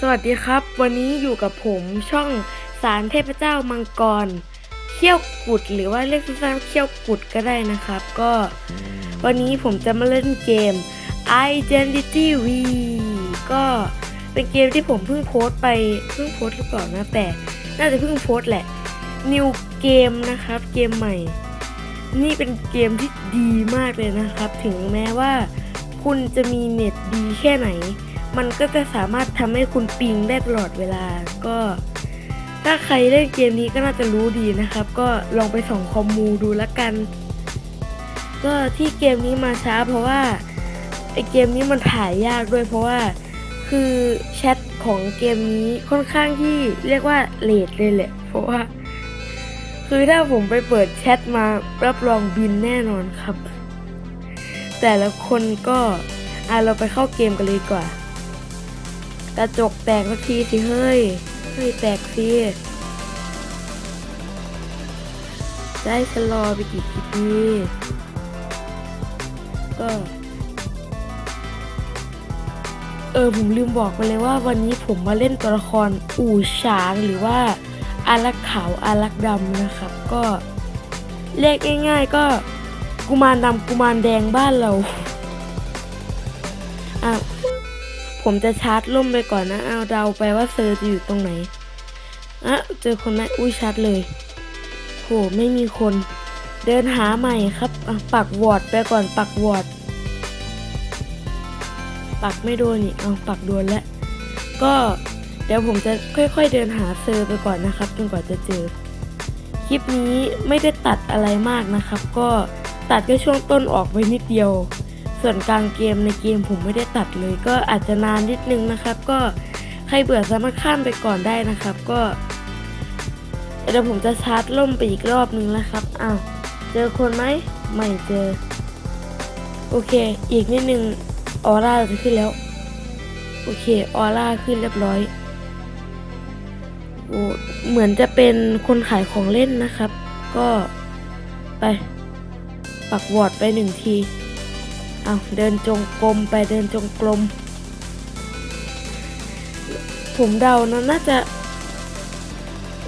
สวัสดีครับ วันนี้อยู่กับผมช่องสารเทพเจ้ามังกรเขี้ยวกุดหรือว่าเรียกสั้นๆเขี้ยวกุดก็ได้นะครับ ก็วันนี้ผมจะมาเล่นเกม Identity V ก็เป็นเกมที่ผมเพิ่งโพสต์ไปเพิ่งโพสต์หรือเปล่านะแต่น่าจะเพิ่งโพสต์แหละ New เกมนะครับเกมใหม่ นี่เป็นเกมที่ดีมากเลยนะครับ ถึงแม้ว่า คุณจะมีเน็ตดีแค่ไหน มันก็จะสามารถทำให้คุณปิงได้ตลอดเวลาก็ ถ้าใครเล่นเกมนี้ก็น่าจะรู้ดีนะครับ ก็ลองไปส่องคอมมูดูแล้วกัน ก็ที่เกมนี้มาช้าเพราะว่าไอเกมนี้มันถ่ายยากด้วยเพราะว่าคือแชทของเกมนี้ค่อนข้างที่เรียกว่าเลทเลยแหละ เพราะว่า คือถ้าผมไปเปิดแชทมารับรองบินแน่นอนครับ แต่ละคนก็อะเราไปเข้าเกมกันเลยดีกว่า กระจกแตกสักทีสิเฮ้ย เฮ้ยแตกสิได้ชะลอไปกี่กี่ปีก็เออผมลืมบอกไปเลยว่าวันนี้ผมมาเล่นตัวละครอู่ช้างหรือว่าอารักขาวอารักดำนะครับ ก็เรียกง่าย ๆ ก็กุมารดำกุมารแดงบ้านเราอะ ผมจะชาร์จล่มไปก่อนนะเอาเดาไปว่าเซอร์จะอยู่ตรงไหนอะเจอคนไหมอุ้ยชัดเลย โหไม่มีคน เดินหาใหม่ครับปักวอร์ดไปก่อนปักวอร์ดปักไม่โดนอีกเอาปักโดนแล้วก็เดี๋ยวผมจะค่อยๆเดินหาเซอร์ไปก่อนนะครับจนกว่าจะเจอ คลิปนี้ไม่ได้ตัดอะไรมากนะครับ ก็ตัดแค่ช่วงต้นออกไปนิดเดียว ส่วนกลางเกมในเกมผมไม่ได้ตัดเลย ก็อาจจะนานนิดนึงนะครับ ก็ใครเบื่อสามารถข้ามไปก่อนได้นะครับ ก็เดี๋ยวผมจะชาร์จล่มไปอีกรอบนึงแล้วครับอ้าวเจอคนไหมไม่เจอ โอเค อีกนิดนึงออร่าจะขึ้นแล้ว โอเคออร่าขึ้นเรียบร้อยโอ้เหมือนจะเป็นคนขายของเล่นนะครับ ก็ไปปักวอร์ดไปหนึ่งที เอาเดินจงกรมไปเดินจงกรมผมเดานะน่าจะ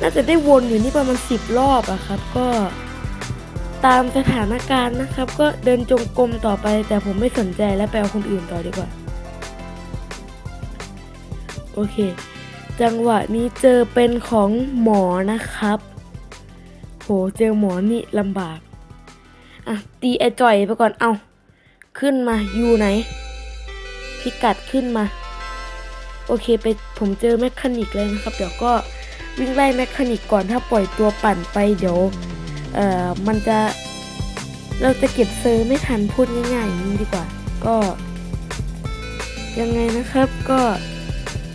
น่าจะได้วนอยู่นี่ประมาณสิบรอบอะครับ ก็ตามสถานการณ์นะครับ ก็เดินจงกรมต่อไป แต่ผมไม่สนใจแล้วไปเอาคนอื่นต่อดีกว่า โอเค จังหวะนี้เจอเป็นของหมอนะครับ โหเจอหมอนี่ลำบาก อะ ตีไอจ่อยไปก่อนเอา ขึ้นมาอยู่ไหน พิกัดขึ้นมา โอเคไปผมเจอแมคคานิกเลยนะครับ เดี๋ยวก็วิ่งไล่แมคคานิกก่อนถ้าปล่อยตัวปั่นไปเดี๋ยวเอ่อมันจะเราจะเก็บเซอร์ไม่ทันพูดง่ายๆอย่างนี้ดีกว่า ก็ ยังไงนะครับก็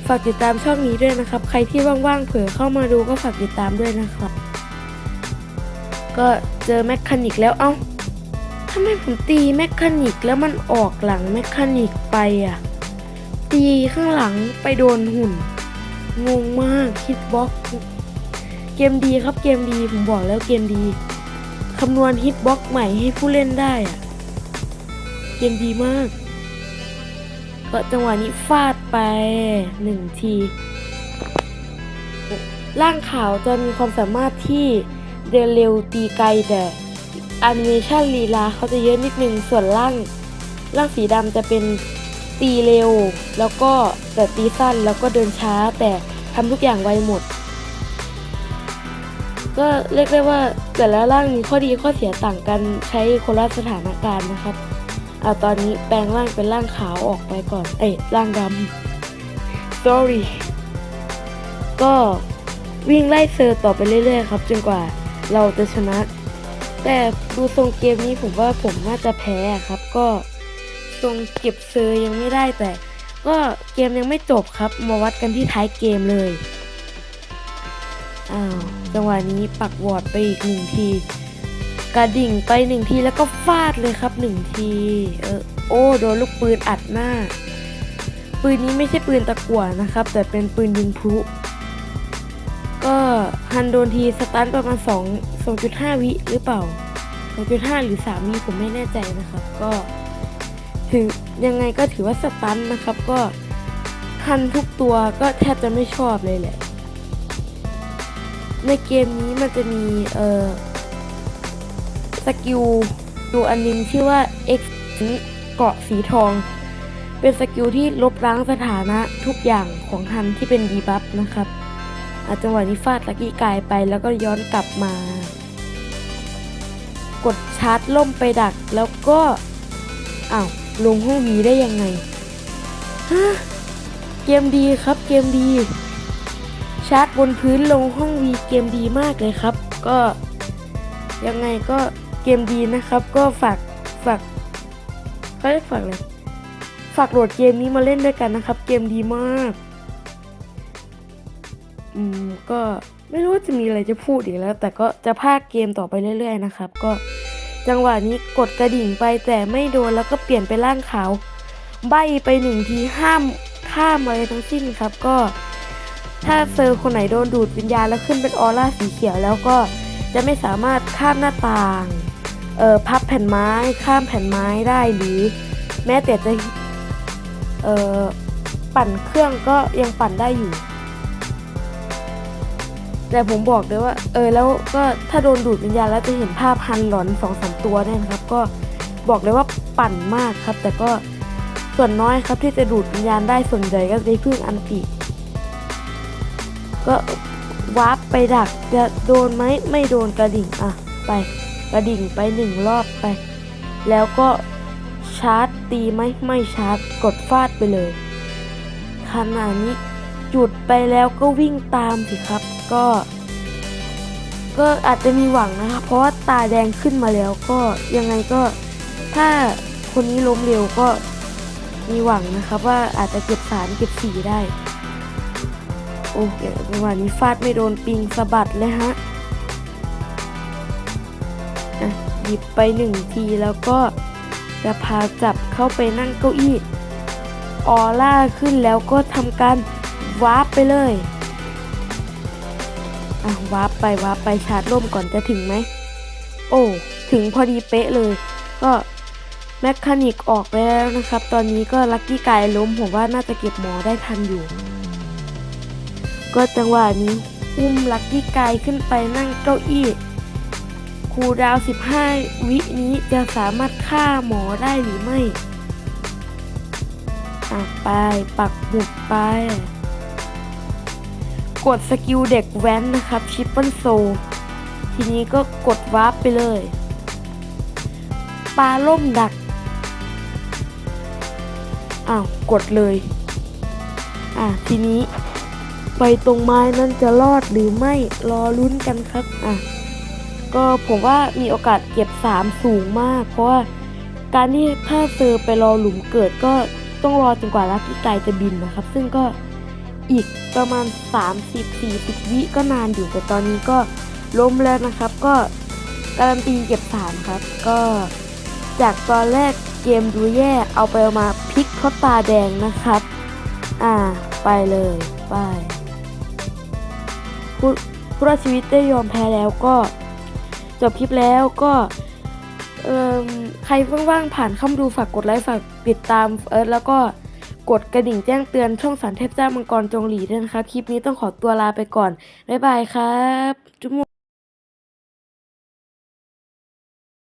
ฝากติดตามช่องนี้ด้วยนะครับ ใครที่ว่างๆเผื่อเข้ามาดูก็ฝากติดตามด้วยนะครับ ก็เจอแมคคานิกแล้วเอ้า ทำไมผมตีแมคคานิกแล้วมันออกหลังแมคคานิกไปอะ ตีข้างหลังไปโดนหุ่น งงมากคิดบล็อก เกมดีครับเกมดีผมบอกแล้วเกมดี คำนวณฮิตบล็อกใหม่ให้ผู้เล่นได้อะ เกมดีมาก ก็จังหวะนี้ฟาดไปหนึ่งทีร่างขาวจะมีความสามารถที่เดินเร็วตีไกลแต่ แอนิเมชันลีลาเขาจะเยอะนิดนึงส่วนร่างร่างสีดำจะเป็นตีเร็ว แล้วก็แต่ตีสั้นแล้วก็เดินช้าแต่ทำทุกอย่างไวหมด ก็เรียกได้ว่าแต่ละร่างมีข้อดีข้อเสียต่างกันใช้คนละสถานการณ์นะครับอ่าตอนนี้แปลงร่างเป็นร่างขาวออกไปก่อน เอ้ยร่างดำ sorry ก็วิ่งไล่เซอร์ต่อไปเรื่อยๆครับ จนกว่าเราจะชนะ แต่ดูทรงเกมนี้ผมว่าผมน่าจะแพ้ครับ ก็ทรงเก็บเซอร์ยังไม่ได้แต่ ก็เกมยังไม่จบครับ มาวัดกันที่ท้ายเกมเลยอ้าวจังหวะนี้ปักวอร์ดไปอีกหนึ่งที กระดิ่งไปหนึ่งทีแล้วก็ฟาดเลยครับหนึ่งทีเออโอ้โดนลูกปืนอัดหน้า ปืนนี้ไม่ใช่ปืนตะกั่วนะครับ แต่เป็นปืนยิงพลุก็ฮันโดนทีสตันประมาณ2 2.5 วิหรือเปล่า 2.5 หรือ 3 วิผมไม่แน่ใจนะครับ ก็ถึงยังไงก็ถือว่าสตันนะครับ ก็ฮันทุกตัวก็แทบจะไม่ชอบเลยแหละ ในเกมนี้มันจะมีเอ่อสกิลดูอันนึงชื่อว่า X เกาะสีทอง เป็นสกิลที่ลบล้างสถานะทุกอย่างของฮันที่เป็นดีบัฟนะครับ อาจังหวะนี้ฟาดลักกี้กายไปแล้วก็ย้อนกลับมา กดชาร์จล่มไปดักแล้วก็อ้าวลงห้องวีได้ยังไงฮะเกมดีครับเกมดี ชาร์จบนพื้นลงห้องวีเกมดีมากเลยครับ ก็ยังไงก็เกมดีนะครับ ก็ฝากฝากเขาจะฝากอะไรฝากโหลดเกมนี้มาเล่นด้วยกันนะครับ เกมดีมาก อืมก็ไม่รู้ว่าจะมีอะไรจะพูดอีกแล้ว แต่ก็จะพากเกมต่อไปเรื่อย ๆ นะครับ ก็จังหวะนี้กดกระดิ่งไปแต่ไม่โดนแล้วก็เปลี่ยนไปร่างขาว ใบไปหนึ่งทีห้ามข้ามอะไรทั้งสิ้นครับ ก็ถ้าเซอร์คนไหนโดนดูดวิญญาณแล้วขึ้นเป็นออร่าสีเขียวแล้วก็จะไม่สามารถข้ามหน้าต่างเอ่อพับแผ่นไม้ข้ามแผ่นไม้ได้หรือ แม้แต่จะเอ่อปั่นเครื่องก็ยังปั่นได้อยู่ แต่ผมบอกเลยว่า เออแล้วก็ถ้าโดนดูดวิญญาณแล้วจะเห็นภาพฮันหลอนสองสามตัวเนี่ยนครับ ก็บอกเลยว่าปั่นมากครับ แต่ก็ส่วนน้อยครับที่จะดูดวิญญาณได้ส่วนใหญ่ก็ได้พึ่งอันติก็วาร์ปไปดักจะโดนไหมไม่โดนกระดิ่งอะไปกระดิ่งไปหนึ่งรอบไป แล้วก็ชาร์จตีไหมไม่ชาร์จกดฟาดไปเลยขนาด นี้จุดไปแล้วก็วิ่งตามสิครับ ก็ ก็อาจจะมีหวังนะครับ เพราะว่าตาแดงขึ้นมาแล้วก็ยังไงก็ถ้าคนนี้ล้มเร็วก็มีหวังนะครับ ว่าอาจจะเก็บสารเก็บสีได้ โอ้ยจังหวะนี้ฟาดไม่โดนปิงสะบัดเลยฮะหยิบไปหนึ่งทีแล้วก็จะพาจับเข้าไปนั่งเก้าอี้ออร่าขึ้นแล้วก็ทำการ วาร์ปไปเลยอะวาร์ปไปวาร์ปไปชาร์จร่มก่อนจะถึงไหม โอ้ ถึงพอดีเป๊ะเลย ก็แมคคานิกออกไปแล้วนะครับ ตอนนี้ก็ลัคกี้กายล้มผมว่าน่าจะเก็บหมอได้ทันอยู่ ก็จังหวะนี้อุ้มลัคกี้กายขึ้นไปนั่งเก้าอี้คูดาว 15 วินี้จะสามารถฆ่าหมอได้หรือไม่อะไปปักหมุดไป กดสกิลเด็กแว้นนะครับชิปเปิลโซทีนี้ก็กดวาร์ปไปเลยปลาล่มดัก อ้าว กดเลย อะ ทีนี้ ไปตรงไม้นั้นจะรอดหรือไม่รอลุ้นกันครับ อะ ก็ผมว่ามีโอกาสเก็บ3สูงมาก เพราะว่าการที่ถ้าเซอร์ไปรอหลุมเกิดก็ต้องรอจนกว่าลักกี้ไกจะบินนะครับ ซึ่งก็ อีกประมาณ 30-40 วิก็นานอยู่แต่ตอนนี้ก็ล้มแล้วนะครับ ก็การันตีเก็บ3ครับ ก็จากตอนแรกเกมดูแย่เอาไปเอามาพลิกเพราะตาแดงนะครับ อ่า ไปเลยไปผู้ผู้รอดชีวิตได้ยอมแพ้แล้วก็จบคลิปแล้วก็เอ่มใครว่างๆผ่านเข้ามาดูฝากกดไลค์ฝากติดตามเอิร์ธแล้วก็ กดกระดิ่งแจ้งเตือนช่องสารเทพเจ้ามังกรจงหลีด้วยนะครับ คลิปนี้ต้องขอตัวลาไปก่อน บ๊ายบายครับ